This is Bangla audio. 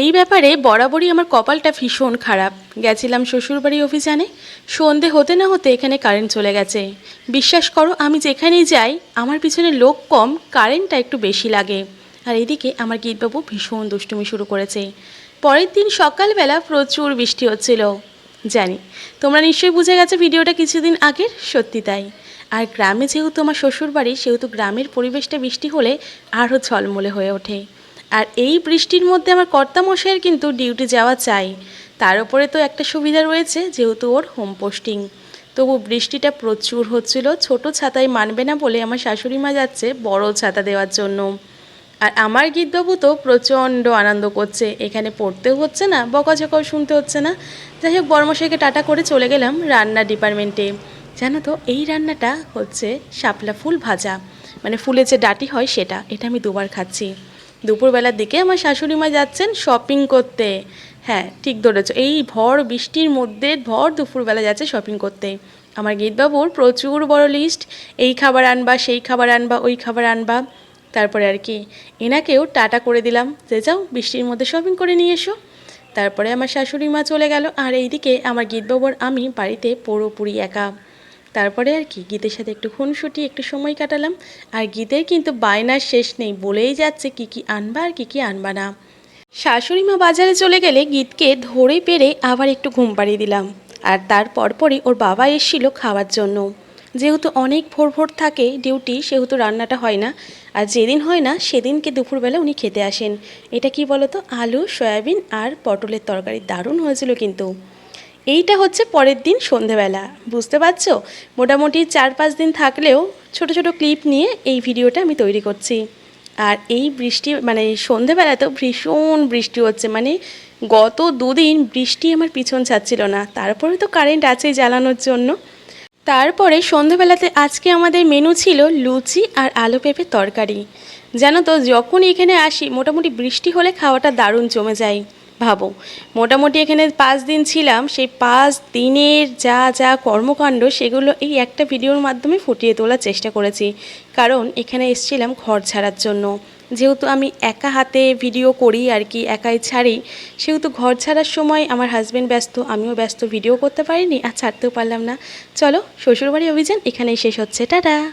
এই ব্যাপারে বরাবরই আমার কপালটা ভীষণ খারাপ। গেছিলাম শ্বশুরবাড়ি অভিযানে। সন্ধে হতে না হতে এখানে কারেন্ট চলে গেছে। বিশ্বাস করো, আমি যেখানেই যাই, আমার পিছনে লোক কম কারেন্টটা একটু বেশি লাগে। আর এদিকে আমার গীতবাবু ভীষণ দুষ্টুমি শুরু করেছে। পরের দিন সকালবেলা প্রচুর বৃষ্টি হচ্ছিল। জানি, তোমরা নিশ্চয়ই বুঝে গেছো ভিডিওটা কিছুদিন আগের, সত্যি তাই। আর গ্রামে যেহেতু আমার শ্বশুরবাড়ি, সেহেতু গ্রামের পরিবেশটা বৃষ্টি হলে আরও ঝলমলে হয়ে ওঠে। আর এই বৃষ্টির মধ্যে আমার কর্তামশাইয়ের কিন্তু ডিউটি যাওয়া চাই। তার উপরে তো একটা সুবিধা রয়েছে, যেহেতু ওর হোম পোস্টিং। তবু বৃষ্টিটা প্রচুর হচ্ছিল, ছোট ছাতায় মানবে না বলে আমার শাশুড়ি মা যাচ্ছে বড় ছাতা দেওয়ার জন্য। আর আমার গীতবাবু তো প্রচণ্ড আনন্দ করছে, এখানে পড়তেও হচ্ছে না, বকাঝকাও শুনতে হচ্ছে না। যাই হোক, বর্মশাইকে টাটা করে চলে গেলাম রান্না ডিপার্টমেন্টে। জানো তো, এই রান্নাটা হচ্ছে শাপলা ফুল ভাজা মানে ফুলে যে ডাটি হয় সেটা, এটা আমি দুবার খাচ্ছি। দুপুরবেলার দিকে আমার শাশুড়ি মা যাচ্ছেন শপিং করতে। হ্যাঁ ঠিক ধরেছ। এই ভর বৃষ্টির মধ্যে, ভর দুপুরবেলা যাচ্ছে শপিং করতে। আমার গীতবাবুর প্রচুর বড় লিস্ট এই খাবার আনবা, সেই খাবার আনবা, ওই খাবার আনবা। তারপরে আর কি, এনাকেও টাটা করে দিলাম। যে যাও, বৃষ্টির মধ্যে শপিং করে নিয়ে এসো। তারপরে আমার শাশুড়ি মা চলে গেল। আর এইদিকে আমার গীতবাবুর আমি বাড়িতে পুরোপুরি একা। তারপরে আর কি, গীতের সাথে একটু খুনসুটি, একটু সময় কাটালাম। আর গীতের কিন্তু বায়নার শেষ নেই, বলেই যাচ্ছে কি কি আনবা আর কি কি আনবা না। শাশুড়ি মা বাজারে চলে গেলে গীতকে ধরে পেরে আবার একটু ঘুম পাড়িয়ে দিলাম। আর তার পরপরই ওর বাবা এসেছিল খাওয়ার জন্য। যেহেতু অনেক ভোর ভোর থাকে, ডিউটি, সেহেতু রান্নাটা হয় না। আর যেদিন হয় না, সেদিনকে দুপুরবেলা উনি খেতে আসেন। এটা কি বলতো? আলু, সয়াবিন আর পটলের তরকারি, দারুণ হয়েছিল কিন্তু। এইটা হচ্ছে পরের দিন সন্ধেবেলা, বুঝতে পারছ? মোটামুটি চার পাঁচ দিন থাকলেও ছোট ছোট ক্লিপ নিয়ে এই ভিডিওটা আমি তৈরি করছি। আর এই বৃষ্টি মানে সন্ধেবেলাতেও ভীষণ বৃষ্টি হচ্ছে মানে গত দুদিন বৃষ্টি আমার পিছন ছাড়ছিল না, তারপরে তো কারেন্ট আছে জ্বালানোর জন্য। তারপরে সন্ধেবেলাতে আজকে আমাদের মেনু ছিল লুচি আর আলু পেঁপে তরকারি। জানো তো, যখন এখানে আসি, মোটামুটি বৃষ্টি হলে খাওয়াটা দারুণ জমে যায়। ভাবো। মোটামুটি এখানে পাঁচ দিন ছিলাম, সেই পাঁচ দিনের যা যা কর্মকাণ্ড সেগুলো এই একটা ভিডিওর মাধ্যমে ফুটিয়ে তোলার চেষ্টা করেছি। কারণ এখানে এসেছিলাম ঘর ছাড়ার জন্য। যেহেতু আমি একা হাতে ভিডিও করি আর কি, একাই ছাড়ি, সেহেতু ঘর ছাড়ার সময় আমার হাজব্যান্ড ব্যস্ত, আমিও ব্যস্ত ভিডিও করতে পারিনি আর ছাড়তেও পারলাম না। চলো শ্বশুরবাড়ি অভিযান এখানেই শেষ হচ্ছে। টাটা!